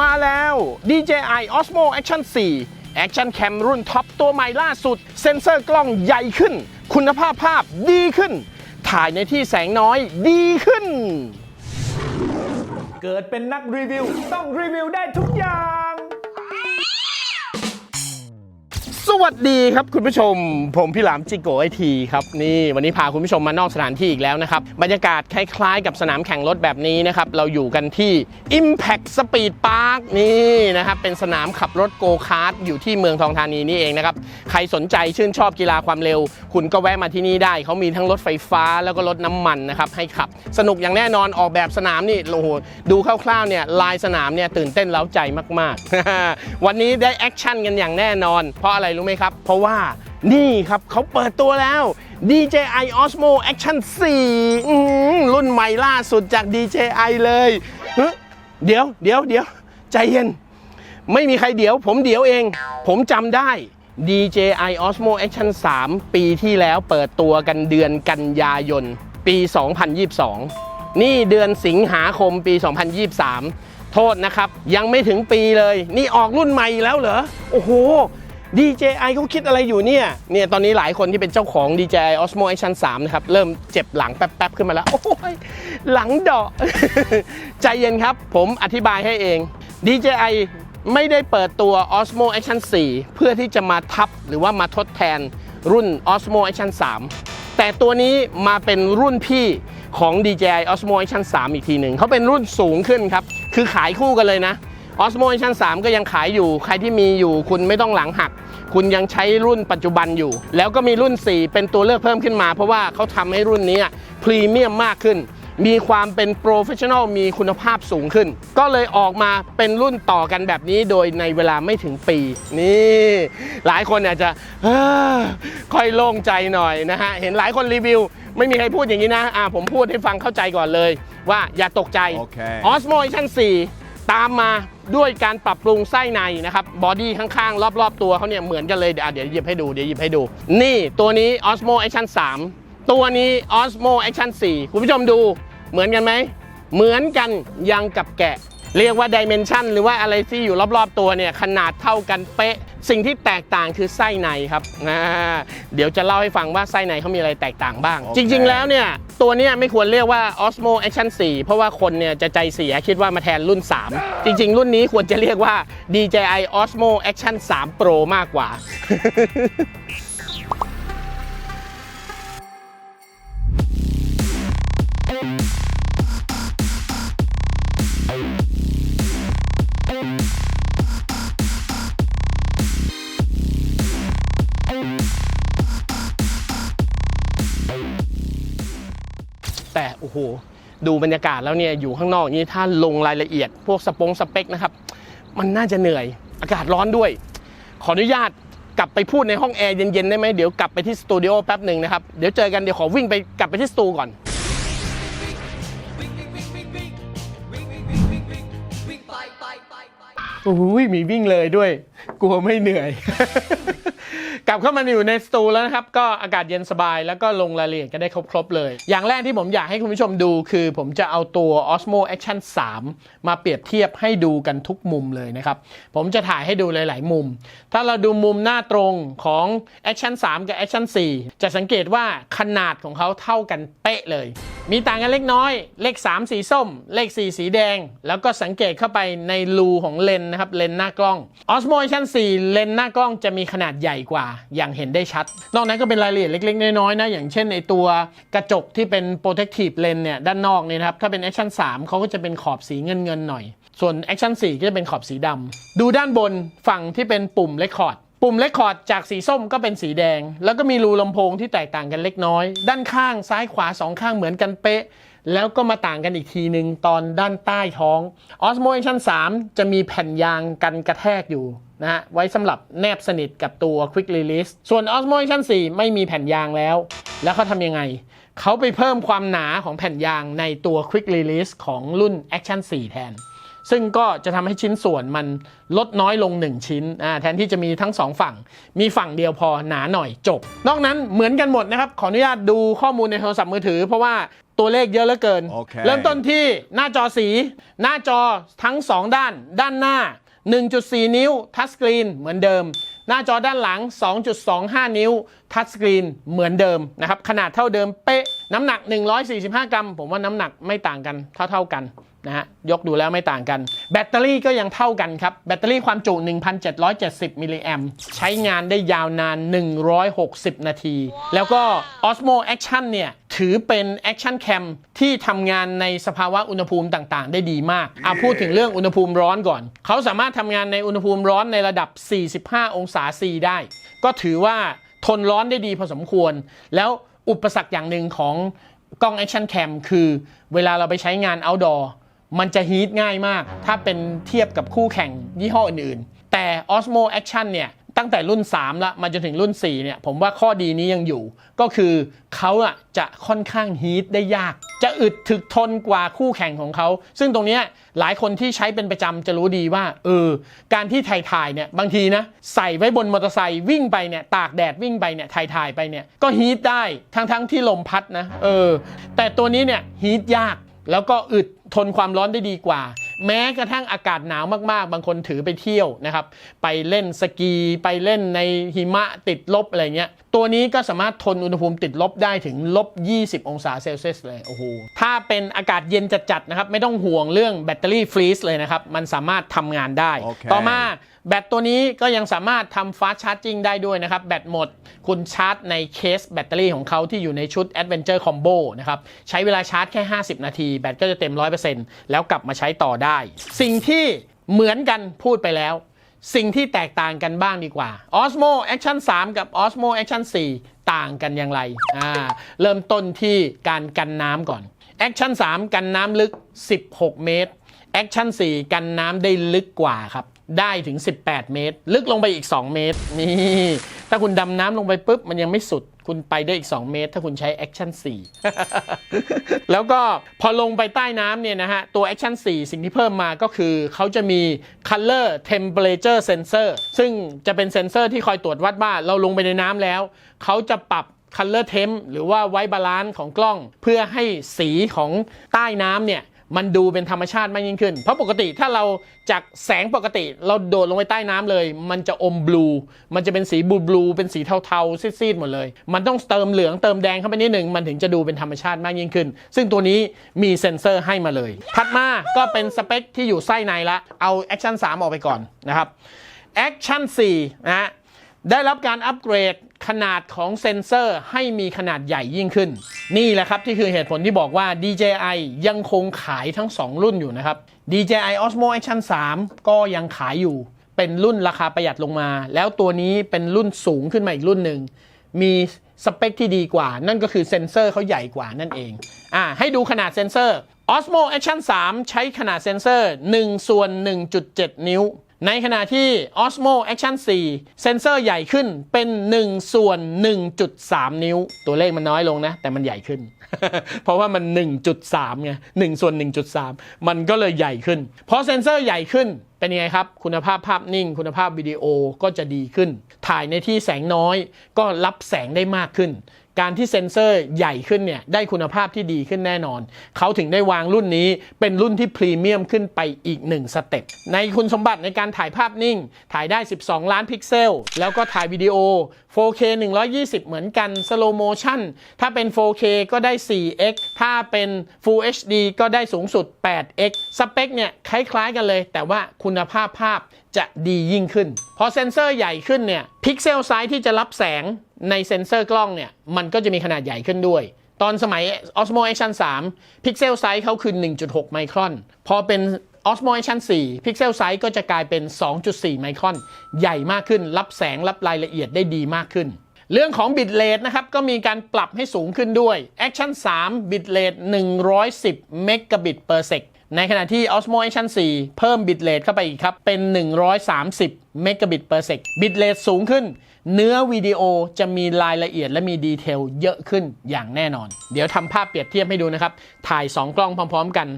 มาแล้ว DJI Osmo Action 4 Action Cam รุ่นท็อปตัวใหม่ล่าสุด เซ็นเซอร์กล้องใหญ่ขึ้น คุณภาพภาพดีขึ้น ถ่ายในที่แสงน้อยดีขึ้น เกิดเป็นนักรีวิว ต้องรีวิวได้ทุกอย่าง วัสดีครับคุณผู้ชม ผมพี่หลามจิโกไอทีครับนี่วันนี้พาคุณผู้ชมมานอกสถานที่อีกแล้วนะครับบรรยากาศคล้ายๆ กับสนามแข่งรถแบบนี้นะครับเราอยู่กันที่ Impact Speed Park นี่นะครับเป็นสนามขับรถโกคาร์ทอยู่ที่เมืองทองธานีนี่เองนะครับใครสนใจชื่นชอบกีฬาความเร็ว คุณก็แวะมาที่นี่ได้เขามีทั้งรถไฟฟ้าแล้วก็รถน้ำมันนะครับให้ขับ สนุกอย่างแน่นอนออกแบบสนามนี่โอ้โหดูคร่าวๆเนี่ยลายสนามเนี่ยตื่นเต้นเล้าใจมากๆ วันนี้ได้แอคชั่นกันอย่างแน่นอน เพราะอะไรรู้ไหมครับ เพราะว่านี่ครับเขาเปิดตัวแล้ว DJI Osmo Action 4 รุ่นใหม่ล่าสุดจาก DJI เลยเฮ้ยเดี๋ยวเดี๋ยวเดี๋ยวใจเย็น ไม่มีใครเดี๋ยว ผมเดี๋ยวเอง ผมจำได้ DJI Osmo Action 3 ปีที่แล้วเปิดตัวกันเดือนกันยายน ปี 2022 นี่เดือนสิงหาคมปี 2023 โทษนะครับ ยังไม่ถึงปีเลย นี่ออกรุ่นใหม่แล้วเหรอ โอ้โห DJI เขาคิดอะไรอยู่เนี่ย เนี่ยตอนนี้หลายคนที่เป็นเจ้าของ DJI Osmo Action 3 นะครับ เริ่มเจ็บหลังแป๊บๆ ขึ้นมาแล้ว โอ้ย หลังเดาะใจเย็นครับ ผมอธิบายให้เอง DJI ไม่ได้เปิดตัว Osmo Action 4 เพื่อที่จะมาทับหรือว่ามาทดแทนรุ่น Osmo Action 3 แต่ตัวนี้มาเป็นรุ่นพี่ของ DJI Osmo Action 3 อีกทีหนึ่งเขาเป็นรุ่นสูงขึ้นครับ คือขายคู่กันเลยนะ Osmo Action 3 ก็ยังขายอยู่ ใครที่มีอยู่คุณไม่ต้องหลังหัก คุณยังใช้รุ่นปัจจุบันอยู่ แล้วก็มีรุ่น 4 เป็นตัวเลือกเพิ่มขึ้นมา เพราะว่าเขาทำให้รุ่นนี้พรีเมียมมากขึ้น มีความเป็นโปรเฟชชั่นอลมีคุณภาพสูงขึ้น ก็เลยออกมาเป็นรุ่นต่อกันแบบนี้โดยในเวลาไม่ถึงปี นี่ หลายคนอาจจะเอ้อค่อยโล่งใจหน่อยนะฮะ เห็นหลายคนรีวิวไม่มีใครพูดอย่างนี้นะ อ่าผมพูดให้ฟังเข้าใจก่อนเลย ว่าอย่าตกใจโอเค Osmo Action 4 ตามมา ด้วยการปรับปรุงไส้ในนะครับบอดี้ข้างๆ รอบๆ ตัวเขาเนี่ยเหมือนกันเลย เดี๋ยวเดี๋ยวหยิบให้ดูเดี๋ยวหยิบให้ดู นี่ตัวนี้ Osmo Action 3 ตัวนี้ Osmo Action 4 คุณผู้ชมดูเหมือนกันไหม เหมือนกันยังกับแกะ เรียกว่าดิเมนชันหรือว่าอะไรที่อยู่รอบๆตัวเนี่ยขนาดเท่ากันเป๊ะ สิ่งที่แตกต่างคือไส้ในครับอ่าเดี๋ยวจะเล่าให้ฟังว่าไส้ในเขามีอะไรแตกต่างบ้างโอเคจริง ๆ แล้วเนี่ยตัวเนี้ยไม่ควรเรียกว่า Osmo Action 4 เพราะว่าคนเนี่ยจะใจเสียคิดว่ามาแทนรุ่น 3 จริง ๆ รุ่นนี้ควรจะเรียกว่า DJI Osmo Action 3 Pro มากกว่า แต่โอ้โหดูบรรยากาศแล้วเนี่ยอยู่ข้างนอกนี่ถ้าลงรายละเอียด พวกสปงสเปคนะครับ มันน่าจะเหนื่อย อากาศร้อนด้วย ขออนุญาตกลับไปพูดในห้องแอร์เย็นๆได้ไหมเดี๋ยวกลับไปที่สตูดิโอแป๊บหนึ่งนะครับ เดี๋ยวเจอกันเดี๋ยวขอวิ่งไปกลับไปที่สตูก่อนโอ้ยมีวิ่งเลยด้วย กลัวไม่เหนื่อย ลับเข้ามาอยู่ในสตูแล้วนะครับ ก็อากาศเย็นสบายแล้วก็ลงรายละเอียดกันได้ครบ ๆ เลย อย่างแรกที่ผมอยากให้คุณผู้ชมดูคือผมจะเอาตัว Osmo Action 3 มาเปรียบเทียบให้ดูกันทุกมุมเลยนะครับ ผมจะถ่ายให้ดูหลาย ๆ มุม ถ้าเราดูมุมหน้าตรงของ Action 3 กับ Action 4 จะสังเกตว่าขนาดของเขาเท่ากันเป๊ะเลย มีต่างกันเล็กน้อย เลข 3 สีส้ม เลข 4 สีแดง แล้วก็สังเกตเข้าไปในรูของเลนนะครับเลนหน้ากล้อง Osmo Action 4 เลนหน้ากล้องจะมีขนาดใหญ่กว่าอย่างเห็นได้ชัด นอกนั้นก็เป็นรายละเอียดเล็ก ๆ น้อยๆนะ อย่างเช่นในตัวกระจกที่เป็น protective lens เนี่ยด้านนอกเนี่ยครับ ถ้าเป็น Action 3เขาก็จะเป็นขอบสีเงินๆหน่อย ส่วน Action 4ก็จะเป็นขอบสีดำดูด้านบนฝั่งที่เป็นปุ่ม Record ปุ่ม Record จากสีส้มก็เป็นสีแดง แล้วก็มีรูลำโพงที่แตกต่างกันเล็กน้อย ด้านข้างซ้ายขวาสองข้างเหมือนกันเป๊ะ แล้วก็มาต่างกันอีกทีหนึ่งตอนด้านใต้ท้อง Osmo Action 3 จะมีแผ่นยางกันกระแทกอยู่ นะฮะไว้สำหรับแนบสนิทกับตัว Quick Release ส่วน Osmo Action 4 ไม่มีแผ่นยางแล้ว แล้วเขาทำยังไง เขาไปเพิ่มความหนาของแผ่นยางในตัว Quick Release ของรุ่น Action 4 แทน ซึ่งก็จะทำให้ชิ้นส่วนมันลดน้อยลง 1 ชิ้นอ่าแทนที่จะมีทั้ง 2 ฝั่ง มีฝั่งเดียวพอหนาหน่อยจบ นอกนั้นเหมือนกันหมดนะครับ ขออนุญาตดูข้อมูลในโทรศัพท์มือถือ เพราะว่าตัวเลขเยอะเหลือเกินโอเคเริ่มต้นที่หน้าจอสี หน้าจอทั้ง 2 ด้าน ด้านหน้า 1.4 นิ้ว ทัชสกรีนเหมือนเดิม หน้าจอด้านหลัง 2.25 นิ้ว ทัชสกรีนเหมือนเดิมนะครับ ขนาดเท่าเดิมเป๊ะ น้ำหนัก 145 กรัม ผมว่าน้ำหนักไม่ต่างกัน เท่าๆกันนะฮะ ยกดูแล้วไม่ต่างกัน แบตเตอรี่ก็ยังเท่ากันครับ แบตเตอรี่ความจุ 1,770 มิลลิแอมใช้งานได้ยาวนาน 160 นาที แล้วก็ Osmo Action เนี่ย ถือเป็น Action Cam ที่ทำงานในสภาวะอุณหภูมิต่างๆ ได้ดีมากเอาพูดถึงเรื่องอุณหภูมิร้อนก่อน เขาสามารถทำงานในอุณหภูมิร้อนในระดับ 45 องศาซีได้ ก็ถือว่าทนร้อนได้ดีพอสมควร แล้วอุปสรรคอย่างหนึ่งของกล้อง Action Cam คือเวลาเราไปใช้งาน outdoor มันจะฮีทง่ายมาก ถ้าเป็นเทียบกับคู่แข่งยี่ห้ออื่นๆ แต่ Osmo Action เนี่ย ตั้งแต่รุ่น 3 ละมาจนถึงรุ่น 4 เนี่ย ผมว่าข้อดีนี้ยังอยู่ ก็คือเขาอะจะค่อนข้างฮีทได้ยาก จะอึดถึกทนกว่าคู่แข่งของเขา ซึ่งตรงนี้หลายคนที่ใช้เป็นประจำจะรู้ดีว่าเออการที่ถ่ายถ่ายๆเนี่ยบางทีนะใส่ไว้บนมอเตอร์ไซค์วิ่งไปเนี่ยตากแดดวิ่งไปเนี่ยถ่ายถ่ายๆไปเนี่ยก็ฮีทได้ทั้งๆที่ลมพัดนะเออแต่ตัวนี้เนี่ยฮีทยากแล้วก็อึดทนความร้อนได้ดีกว่า แม้กระทั่งอากาศหนาวมากๆ บางคนถือไปเที่ยวนะครับ ไปเล่นสกีไปเล่นในหิมะติดลบอะไรเงี้ย ตัวนี้ก็สามารถทนอุณหภูมิติดลบได้ถึงลบ 20 องศาเซลเซียสเลย โอ้โห ถ้าเป็นอากาศเย็นจัดๆนะครับ ไม่ต้องห่วงเรื่องแบตเตอรี่ฟรีซเลยนะครับ มันสามารถทำงานได้โอเคต่อมา แบตตัวนี้ก็ยังสามารถทำฟาสชาร์จิ่งได้ด้วยนะครับ แบตหมดคุณชาร์จในเคสแบตเตอรี่ของเขาที่อยู่ในชุด Adventure Combo นะครับ ใช้เวลาชาร์จแค่ 50 นาที แบตก็จะเต็ม 100%แล้วกลับมาใช้ต่อได้ สิ่งที่เหมือนกันพูดไปแล้วสิ่งที่แตกต่างกันบ้างดีกว่า Osmo Action 3 กับ Osmo Action 4 ต่างกันอย่างไร อ่า เริ่มต้นที่การกันน้ำก่อน Action 3 กันน้ำลึก 16 เมตรแอคชั่น4กันน้ำได้ลึกกว่าครับ ได้ถึง 18 เมตร ลึกลงไปอีก 2 เมตร นี่ ถ้าคุณดำน้ำลงไปปุ๊บ มันยังไม่สุด คุณไปได้อีก 2 เมตร ถ้าคุณใช้แอคชั่น4แล้วก็พอลงไปใต้น้ำเนี่ยนะฮะ ตัว Action 4 สิ่งที่เพิ่มมาก็คือเขาจะมี Color Temperature Sensor ซึ่งจะเป็นเซ็นเซอร์ที่คอยตรวจวัดว่าเราลงไปในน้ำแล้ว เขาจะปรับ Color Temp หรือว่าไว้บาลานซ์ของกล้อง เพื่อให้สีของใต้น้ำเนี่ย มันดูเป็นธรรมชาติมากยิ่งขึ้น เพราะปกติถ้าเราจากแสงปกติเราโดดลงไปใต้น้ำเลย มันจะอมบลู มันจะเป็นสีบลูบลูเป็นสีเทาๆซีดๆหมดเลย มันต้องเติมเหลืองเติมแดงเข้าไปนิดหนึ่งมันถึงจะดูเป็นธรรมชาติมากยิ่งขึ้น ซึ่งตัวนี้มีเซ็นเซอร์ให้มาเลย ถัดมาก็เป็นสเปคที่อยู่ไส้ในละ เอา Action 3ออกไปก่อนนะครับ Action 4นะฮะ ได้รับการอัปเกรดขนาดของเซ็นเซอร์ให้มีขนาดใหญ่ยิ่งขึ้น นี่แหละครับที่คือเหตุผลที่บอกว่า DJI ยังคงขายทั้ง 2 รุ่นอยู่นะครับ DJI Osmo Action 3 ก็ยังขายอยู่ เป็นรุ่นราคาประหยัดลงมา แล้วตัวนี้เป็นรุ่นสูงขึ้นมาอีกรุ่นหนึ่ง มีสเปคที่ดีกว่า นั่นก็คือเซ็นเซอร์เขาใหญ่กว่านั่นเองอ่าให้ดูขนาดเซ็นเซอร์ Osmo Action 3 ใช้ขนาดเซ็นเซอร์1ส่วน1.7 นิ้ว ในขณะที่ Osmo Action 4 เซนเซอร์ใหญ่ขึ้นเป็น 1 ส่วน 1.3 นิ้ว ตัวเลขมันน้อยลงนะ แต่มันใหญ่ขึ้น เพราะว่ามัน 1.3ไง1ส่วน 1.3 มันก็เลยใหญ่ขึ้น เพอเซนเซอร์ใหญ่ขึ้นเป็นยังไงครับ คุณภาพภาพนิ่ง คุณภาพวิดีโอก็จะดีขึ้น ถ่ายในที่แสงน้อยก็รับแสงได้มากขึ้น การที่เซ็นเซอร์ใหญ่ขึ้นเนี่ยได้คุณภาพที่ดีขึ้นแน่นอน เขาถึงได้วางรุ่นนี้เป็นรุ่นที่พรีเมียมขึ้นไปอีก 1 สเต็ป ในคุณสมบัติในการถ่ายภาพนิ่ง ถ่ายได้ 12 ล้านพิกเซล แล้วก็ถ่ายวิดีโอ 4K 120 เหมือนกัน slow motion ถ้าเป็น 4K ก็ได้ 4x ถ้าเป็น Full HD ก็ได้สูงสุด 8x สเปคเนี่ยคล้ายๆกันเลย แต่ว่าคุณภาพภาพ จะดียิ่งขึ้น พอเซ็นเซอร์ใหญ่ขึ้นเนี่ยพิกเซลไซส์ที่จะรับแสงในเซ็นเซอร์กล้องเนี่ยมันก็จะมีขนาดใหญ่ขึ้นด้วย ตอนสมัย Osmo Action 3 พิกเซลไซส์เขาคือ 1.6 ไมครอน พอเป็น Osmo Action 4 พิกเซลไซส์ก็จะกลายเป็น 2.4 ไมครอน ใหญ่มากขึ้น รับแสงรับรายละเอียดได้ดีมากขึ้น เรื่องของบิตเลทนะครับก็มีการปรับให้สูงขึ้นด้วย Action 3บิตเลท110เมกะบิต per sec ในขณะที่ Osmo Action 4 เพิ่มบิตเลทเข้าไปอีกครับ เป็น 130 เมกะบิต per sec บิตเลทสูงขึ้น เนื้อวิดีโอจะมีรายละเอียดและมีดีเทลเยอะขึ้นอย่างแน่นอน เดี๋ยวทำภาพเปรียบเทียบให้ดูนะครับ ถ่าย 2 กล้องพร้อม ๆ กัน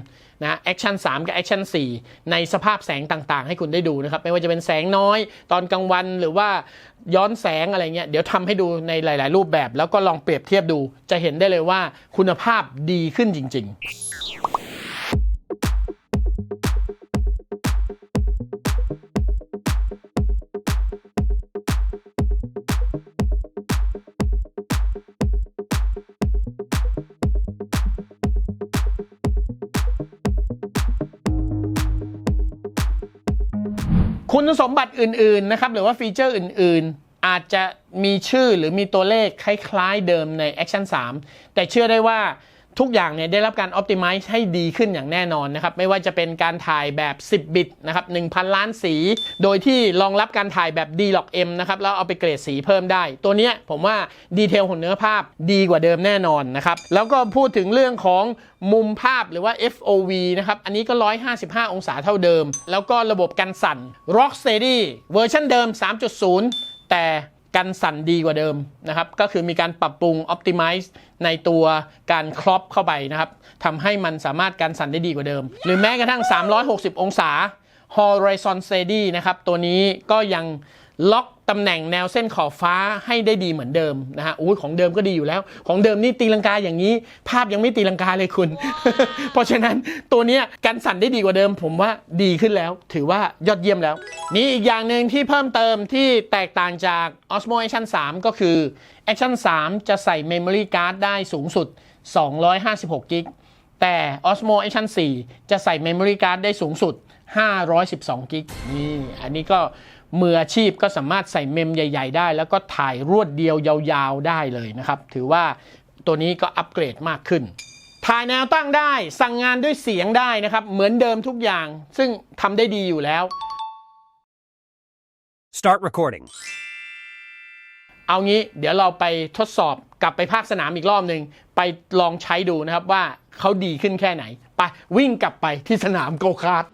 นะ Action 3กับ Action 4ในสภาพแสงต่างๆ ให้คุณได้ดูนะครับ ไม่ว่าจะเป็นแสงน้อย ตอนกลางวันหรือว่าย้อนแสงอะไรเงี้ยเดี๋ยวทำให้ดูในหลาย ๆ รูปแบบ แล้วก็ลองเปรียบเทียบดู จะเห็นได้เลยว่าคุณภาพดีขึ้นจริง ๆ คุณสมบัติอื่นๆนะครับหรือว่าฟีเจอร์อื่นๆ อาจจะมีชื่อหรือมีตัวเลขคล้ายๆเดิมใน Action 3 แต่เชื่อได้ว่า ทุกอย่างเนี่ยได้รับการ Optimize ให้ดีขึ้นอย่างแน่นอนนะครับ ไม่ว่าจะเป็นการถ่ายแบบ 10 บิตนะครับ1,000 ล้านสี โดยที่รองรับการถ่ายแบบ D-Log M นะครับ แล้วเอาไปเกรดสีเพิ่มได้ ตัวเนี้ยผมว่าดีเทลของเนื้อภาพดีกว่าเดิมแน่นอนนะครับ แล้วก็พูดถึงเรื่องของมุมภาพหรือว่า FOV นะครับ อันนี้ก็ 155 องศาเท่าเดิม แล้วก็ระบบกันสั่น Rocksteady เวอร์ชันเดิม 3.0 แต่ กันสั่นดีกว่าเดิมนะครับ ก็คือมีการปรับปรุง Optimize ในตัวการครอปเข้าไปนะครับทำให้มันสามารถกันสั่นได้ดีกว่าเดิม หรือแม้กระทั่ง 360 องศา Horizon Steady นะครับ ตัวนี้ก็ยังล็อก ตำแหน่งแนวเส้นขอบฟ้าให้ได้ดีเหมือนเดิมนะฮะอุ้ของเดิมก็ดีอยู่แล้ว ของเดิมนี่ตีลังกาอย่างนี้ ภาพยังไม่ตีลังกาเลยคุณ เพราะฉะนั้นตัวเนี้ยกันสั่นได้ดีกว่าเดิม ผมว่าดีขึ้นแล้ว ถือว่ายอดเยี่ยมแล้ว นี่อีกอย่างหนึ่งที่เพิ่มเติมที่แตกต่างจาก Osmo Action 3 ก็คือ Action 3 จะใส่ Memory Card ได้สูงสุด 256กิกแต่ Osmo Action 4 จะใส่ Memory Card ได้สูงสุด 512กิกนี่ อันนี้ก็ มืออาชีพก็สามารถใส่เมมใหญ่ ๆ ได้ แล้วก็ถ่ายรวดเดียวยาวๆได้เลยนะครับ ถือว่าตัวนี้ก็อัปเกรดมากขึ้น ถ่ายแนวตั้งได้สั่งงานด้วยเสียงได้นะครับ เหมือนเดิมทุกอย่าง ซึ่งทำได้ดีอยู่แล้ว Start recording. เอางี้เดี๋ยวเราไปทดสอบกลับไปภาคสนามอีกรอบหนึ่งไปลองใช้ดูนะครับว่าเขาดีขึ้นแค่ไหน ไปวิ่งกลับไปที่สนามโกคาร์ท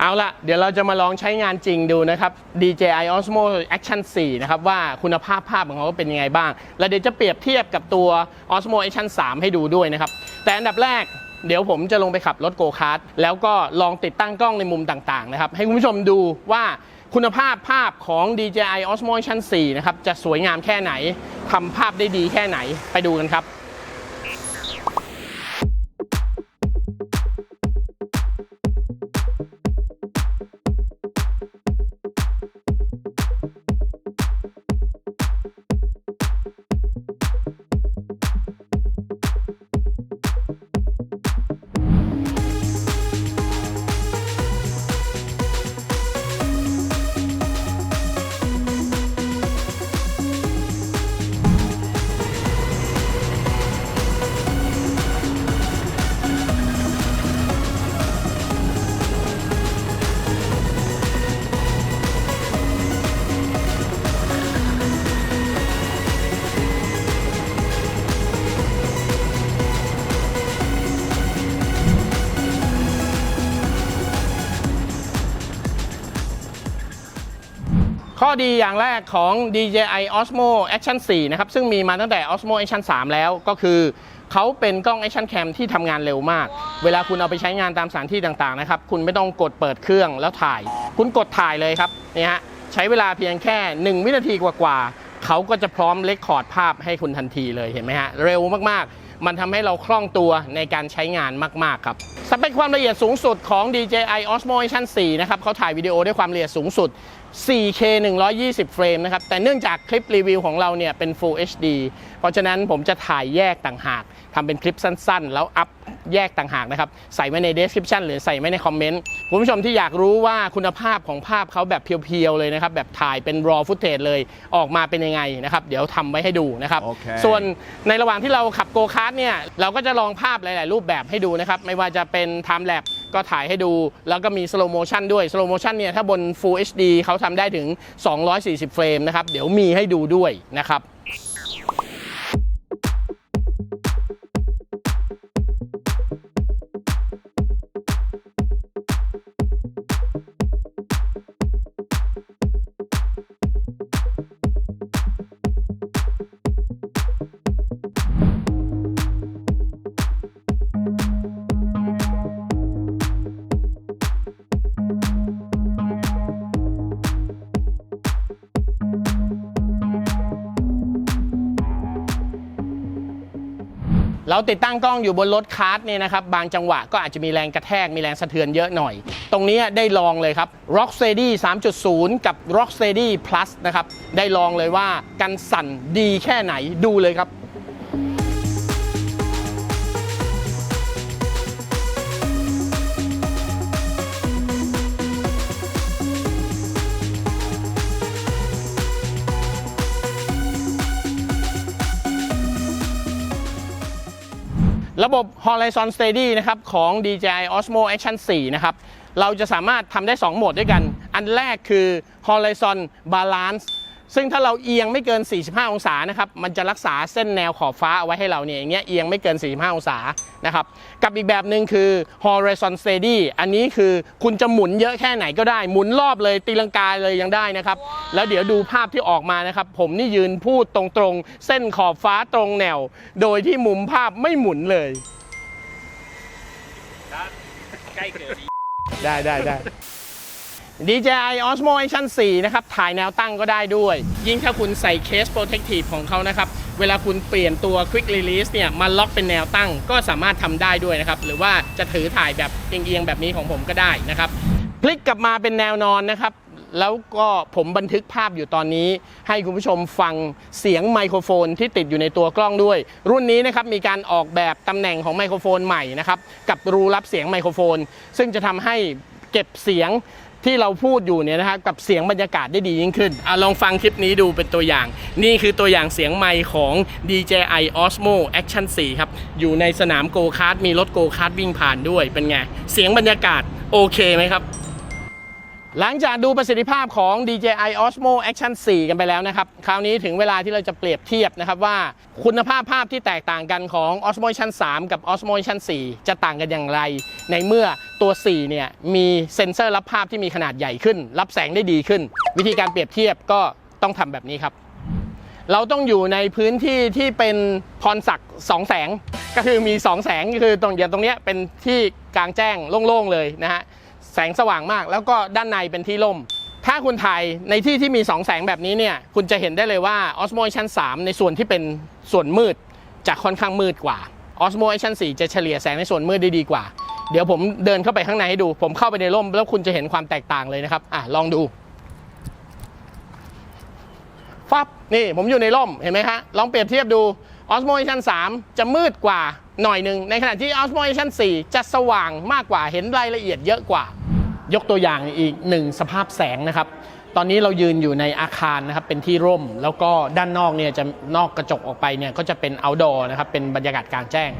เอาละเดี๋ยวเราจะมาลองใช้งานจริงดูนะครับ DJI Osmo Action 4 นะครับ ว่าคุณภาพภาพของเขาเป็นยังไงบ้าง แล้วเดี๋ยวจะเปรียบเทียบกับตัว Osmo Action 3 ให้ดูด้วยนะครับ แต่อันดับแรกเดี๋ยวผมจะลงไปขับรถโกคาร์ทแล้วก็ลองติดตั้งกล้องในมุมต่างๆนะครับ ให้คุณผู้ชมดูว่าคุณภาพภาพของ DJI Osmo Action 4 นะครับ จะสวยงามแค่ไหนทำภาพได้ดีแค่ไหนไปดูกันครับ ข้อดีอย่างแรกของ DJI Osmo Action 4 นะครับ ซึ่งมีมาตั้งแต่ Osmo Action 3 แล้วก็คือเขาเป็นกล้อง Action Cam ที่ทำงานเร็วมาก เวลาคุณเอาไปใช้งานตามสถานที่ต่างๆนะครับ คุณไม่ต้องกดเปิดเครื่องแล้วถ่าย คุณกดถ่ายเลยครับนี่ฮะใช้เวลาเพียงแค่ 1 วินาทีกว่าๆเขาก็จะพร้อมเลคคอร์ดภาพให้คุณทันทีเลยเห็นไหมฮะเร็วมากๆมันทำให้เราคล่องตัวในการใช้งานมาก ๆ ครับ สเปคความละเอียดสูงสุดของ DJI Osmo Action 4 นะครับเขาถ่ายวิดีโอด้วยความละเอียดสูงสุด 4K 120 เฟรมนะครับ แต่เนื่องจากคลิปรีวิวของเราเนี่ยเป็น Full HD เพราะฉะนั้นผมจะถ่ายแยกต่างหากทำเป็นคลิปสั้นๆ แล้วอัพแยกต่างหากนะครับ ใส่ไว้ใน description หรือใส่ไว้ในคอมเมนต์คุณผู้ชมที่อยากรู้ว่าคุณภาพของภาพเขาแบบเพียวๆ เลยนะครับ แบบถ่ายเป็น raw footage เลยออกมาเป็นยังไงนะครับ เดี๋ยวทำไว้ให้ดูนะครับโอเคส่วนในระหว่างที่เราขับโกคาร์ทเนี่ยเราก็จะลองภาพหลาย ๆ รูปแบบให้ดูนะครับไม่ว่าจะเป็น time lapse ก็ถ่ายให้ดู แล้วก็มีสโลโมชันด้วยสโลโมชันเนี่ยถ้าบน full HD เขาทำได้ถึง 240 เฟรมนะครับ เดี๋ยวมีให้ดูด้วยนะครับ เราติดตั้งกล้องอยู่บนรถคาร์ดเนี่ยนะครับบางจังหวะก็อาจจะมีแรงกระแทกมีแรงสะเทือนเยอะหน่อย ตรงนี้ได้ลองเลยครับ Rocksteady 3.0 กับ Rocksteady Plus นะครับได้ลองเลยว่ากันสั่นดีแค่ไหนดูเลยครับ ระบบ Horizon Steady นะครับของ DJI Osmo Action 4 นะครับ เราจะสามารถทำได้ 2 โหมดด้วยกัน อันแรกคือ Horizon Balance ซึ่งถ้าเราเอียงไม่เกิน 45 องศานะครับ มันจะรักษาเส้นแนวขอบฟ้าเอาไว้ให้เราเนี่ยอย่างเงี้ยเอียงไม่เกิน 45 องศานะครับ กับอีกแบบหนึ่งคือ Horizon Steady อันนี้คือคุณจะหมุนเยอะแค่ไหนก็ได้ หมุนรอบเลยตีลังกาเลยยังได้นะครับ แล้วเดี๋ยวดูภาพที่ออกมานะครับ ผมนี่ยืนพูดตรงๆ เส้นขอบฟ้าตรงแนว โดยที่มุมภาพไม่หมุนเลยใกล้เกิดได้ได้ได้ DJI Osmo Action 4 นะครับ ถ่ายแนวตั้งก็ได้ด้วย ยิ่งถ้าคุณใส่เคส protective ของเขานะครับ เวลาคุณเปลี่ยนตัว Quick Release เนี่ยมาล็อกเป็นแนวตั้งก็สามารถทำได้ด้วยนะครับ หรือว่าจะถือถ่ายแบบเอียงๆแบบนี้ของผมก็ได้นะครับ พลิกกลับมาเป็นแนวนอนนะครับแล้วก็ผมบันทึกภาพอยู่ตอนนี้ ให้คุณผู้ชมฟังเสียงไมโครโฟนที่ติดอยู่ในตัวกล้องด้วย รุ่นนี้นะครับมีการออกแบบตำแหน่งของไมโครโฟนใหม่นะครับกับรูรับเสียงไมโครโฟน ซึ่งจะทำให้เก็บเสียง ที่เราพูดอยู่เนี่ยนะครับกับเสียงบรรยากาศได้ดียิ่งขึ้นอลองฟังคลิปนี้ดูเป็นตัวอย่าง นี่คือตัวอย่างเสียงไมค์ของ DJI Osmo Action 4 ครับ อยู่ในสนามโกคาร์ดมีรถโกคาร์ดวิ่งผ่านด้วยเป็นไง เสียงบรรยากาศโอเคไหมครับ หลังจากดูประสิทธิภาพของ DJI Osmo Action 4 กันไปแล้วนะครับ คราวนี้ถึงเวลาที่เราจะเปรียบเทียบนะครับว่าคุณภาพภาพที่แตกต่างกันของ Osmo Action 3 กับ Osmo Action 4 จะต่างกันอย่างไร ในเมื่อตัว 4 เนี่ยมีเซ็นเซอร์รับภาพที่มีขนาดใหญ่ขึ้น รับแสงได้ดีขึ้น วิธีการเปรียบเทียบก็ต้องทำแบบนี้ครับ เราต้องอยู่ในพื้นที่ที่เป็นพรศักดิ์สองแสง ก็คือมี 2 แสงก็คือตรงอย่างตรงเนี้ยเป็นที่กลางแจ้งโล่งๆเลยนะฮะ แสงสว่างมาก แล้วก็ด้านในเป็นที่ร่ม ถ้าคุณถ่ายในที่ที่มี 2 แสงแบบนี้เนี่ย คุณจะเห็นได้เลยว่า Osmo Action 3ในส่วนที่เป็นส่วนมืดจะค่อนข้างมืดกว่า Osmo Action 4จะเฉลี่ยแสงในส่วนมืดได้ดีกว่า เดี๋ยวผมเดินเข้าไปข้างในให้ดู ผมเข้าไปในร่ม แล้วคุณจะเห็นความแตกต่างเลยนะครับ อะลองดูฟับนี่ผมอยู่ในร่มเห็นไหมฮะลองเปรียบเทียบดู Osmo Action 3จะมืดกว่าหน่อยหนึ่งในขณะที่ Osmo Action 4จะสว่างมากกว่าเห็นรายละเอียดเยอะกว่า ยกตัวอย่างอีกหนึ่งสภาพแสงนะครับ ตอนนี้เรายืนอยู่ในอาคารนะครับเป็นที่ร่ม แล้วก็ด้านนอกเนี่ยจะนอกกระจกออกไปเนี่ยก็จะเป็น outdoor นะครับเป็นบรรยากาศกลางแจ้ง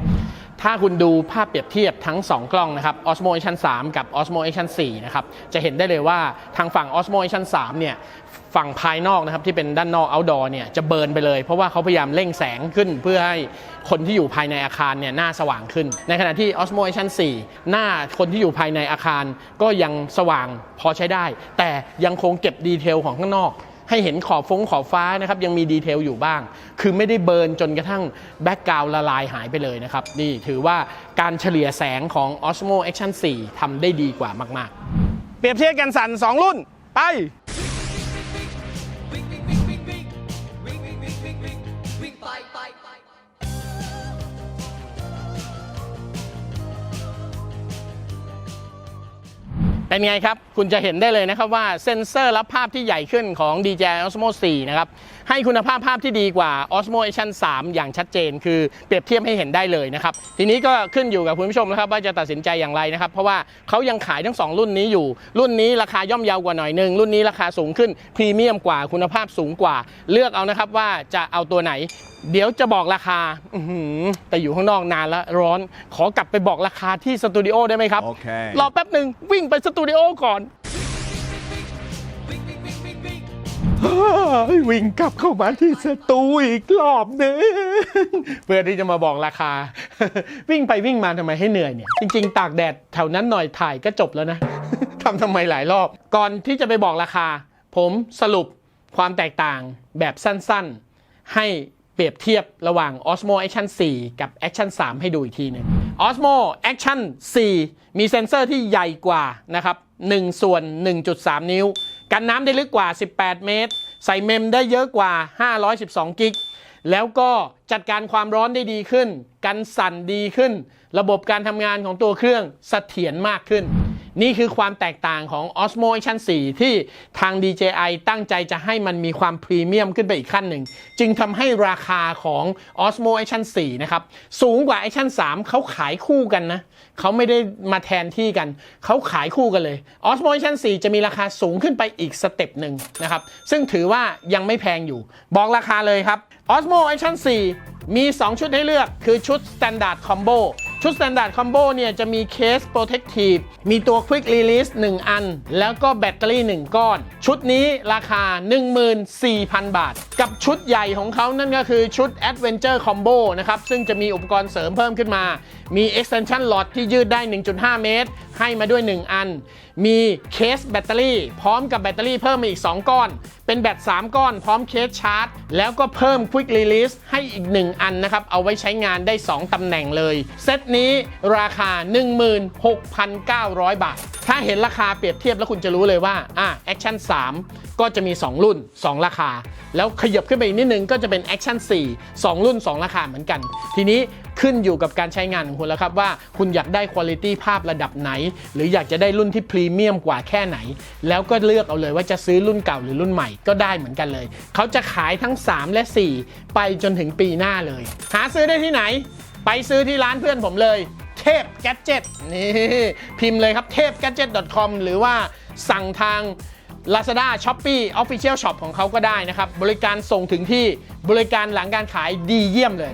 ถ้าคุณดูภาพเปรียบเทียบทั้ง 2 กล้องนะครับ Osmo Action 3 กับ Osmo Action 4 นะครับ จะเห็นได้เลยว่าทางฝั่ง Osmo Action 3 เนี่ย ฝั่งภายนอกนะครับที่เป็นด้านนอก outdoor เนี่ยจะเบิร์นไปเลย เพราะว่าเขาพยายามเร่งแสงขึ้นเพื่อให้คนที่อยู่ภายในอาคารเนี่ยหน้าสว่างขึ้น ในขณะที่ Osmo Action 4 หน้าคนที่อยู่ภายในอาคารก็ยังสว่างพอใช้ได้ แต่ยังคงเก็บดีเทลของข้างนอก ให้เห็นขอบฟงขอบฟ้านะครับยังมีดีเทลอยู่บ้าง คือไม่ได้เบิร์นจนกระทั่งแบ็กกราวละลายหายไปเลยนะครับ นี่ถือว่าการเฉลี่ยแสงของ Osmo Action 4ทำได้ดีกว่ามาก ๆ เปรียบเทียบกันสั่น 2 รุ่นไป เป็นไงครับ คุณจะเห็นได้เลยนะครับว่าเซ็นเซอร์รับภาพที่ใหญ่ขึ้นของ DJI Osmo 4 นะครับ ให้คุณภาพภาพที่ดีกว่า Osmo Action 3 อย่างชัดเจน คือเปรียบเทียบให้เห็นได้เลยนะครับ ทีนี้ก็ขึ้นอยู่กับคุณผู้ชมนะครับว่าจะตัดสินใจอย่างไรนะครับ เพราะว่าเขายังขายทั้ง 2 รุ่นนี้อยู่ รุ่นนี้ราคาย่อมเยาวกว่าหน่อยหนึง รุ่นนี้ราคาสูงขึ้นพรีเมียมกว่าคุณภาพสูงกว่า เลือกเอานะครับว่าจะเอาตัวไหน เดี๋ยวจะบอกราคาอื้อหือแต่อยู่ข้างนอกนานแล้วร้อน ขอกลับไปบอกราคาที่สตูดิโอได้ไหมครับโอเครอแป๊บหนึ่งวิ่งไปสตูดิโอก่อน วิ่งกลับเข้ามาที่สตูอีกรอบหนึงเพื่อที่จะมาบอกราคา วิ่งไปวิ่งมาทำไมให้เหนื่อยเนี่ย จริงๆ ตากแดดแถวนั้นหน่อยถ่ายก็จบแล้วนะทำทำไมหลายรอบ ก่อนที่จะไปบอกราคา ผมสรุปความแตกต่างแบบสั้นๆ ให้เปรียบเทียบระหว่าง Osmo Action 4 กับ Action 3 ให้ดูอีกทีหนึ่ง Osmo Action 4 มีเซ็นเซอร์ที่ใหญ่กว่านะครับ1ส่วน 1.3 นิ้ว กันน้ำได้ลึกกว่า 18 เมตร ใส่เมมได้เยอะกว่า 512 กิก แล้วก็จัดการความร้อนได้ดีขึ้น กันสั่นดีขึ้น ระบบการทำงานของตัวเครื่องเสถียรมากขึ้น นี่คือความแตกต่างของ Osmo Action 4 ที่ทาง DJI ตั้งใจจะให้มันมีความพรีเมียมขึ้นไปอีกขั้นหนึ่ง จึงทำให้ราคาของ Osmo Action 4 นะครับ สูงกว่า Action 3 เขาขายคู่กันนะ เขาไม่ได้มาแทนที่กัน เขาขายคู่กันเลย Osmo Action 4 จะมีราคาสูงขึ้นไปอีกสเต็ปหนึ่งนะครับ ซึ่งถือว่ายังไม่แพงอยู่ บอกราคาเลยครับ Osmo Action 4 มี 2 ชุดให้เลือกคือชุด Standard Combo ชุด Standard Combo เนี่ยจะมีเคส Protective มีตัว Quick Release 1 อัน แล้วก็แบตเตอรี่ 1 ก้อน ชุดนี้ราคา 14,000 บาท กับชุดใหญ่ของเขานั่นก็คือชุด Adventure Combo นะครับ ซึ่งจะมีอุปกรณ์เสริมเพิ่มขึ้นมา มี extension rod ที่ยืดได้ 1.5 เมตร ให้มาด้วย 1 อัน มีเคสแบตเตอรี่ พร้อมกับแบตเตอรี่เพิ่มมาอีก 2 ก้อน เป็นแบต 3 ก้อน พร้อมเคสชาร์จ แล้วก็เพิ่ม Quick Release ให้อีก 1 อันนะครับ เอาไว้ใช้งานได้ 2ตำแหน่งเลย เซตนี้ราคา 16,900 บาท ถ้าเห็นราคาเปรียบเทียบแล้วคุณจะรู้เลยว่าอะ Action 3ก็จะมี 2 รุ่น 2 ราคา แล้วขยับขึ้นไปอีกนิดนึงก็จะเป็น Action 4 2 รุ่น 2 ราคาเหมือนกัน ทีนี้ขึ้นอยู่กับการใช้งานของคุณแล้วครับว่าคุณอยากได้คุณภาพภาพระดับไหน หรืออยากจะได้รุ่นที่พรีเมียมกว่าแค่ไหน แล้วก็เลือกเอาเลยว่าจะซื้อรุ่นเก่าหรือรุ่นใหม่ก็ได้เหมือนกันเลย เขาจะขายทั้ง 3 และ 4 ไปจนถึงปีหน้าเลย หาซื้อได้ที่ไหน ไปซื้อที่ร้านเพื่อนผมเลยเทพแก d เจ็ตนี่พิมพ์เลยครับเทพแก d เจ็ต .com หรือว่าสั่งทาง Lazada Shopee Official Shop ของเขาก็ได้นะครับ บริการส่งถึงที่บริการหลังการขายดีเยี่ยมเลย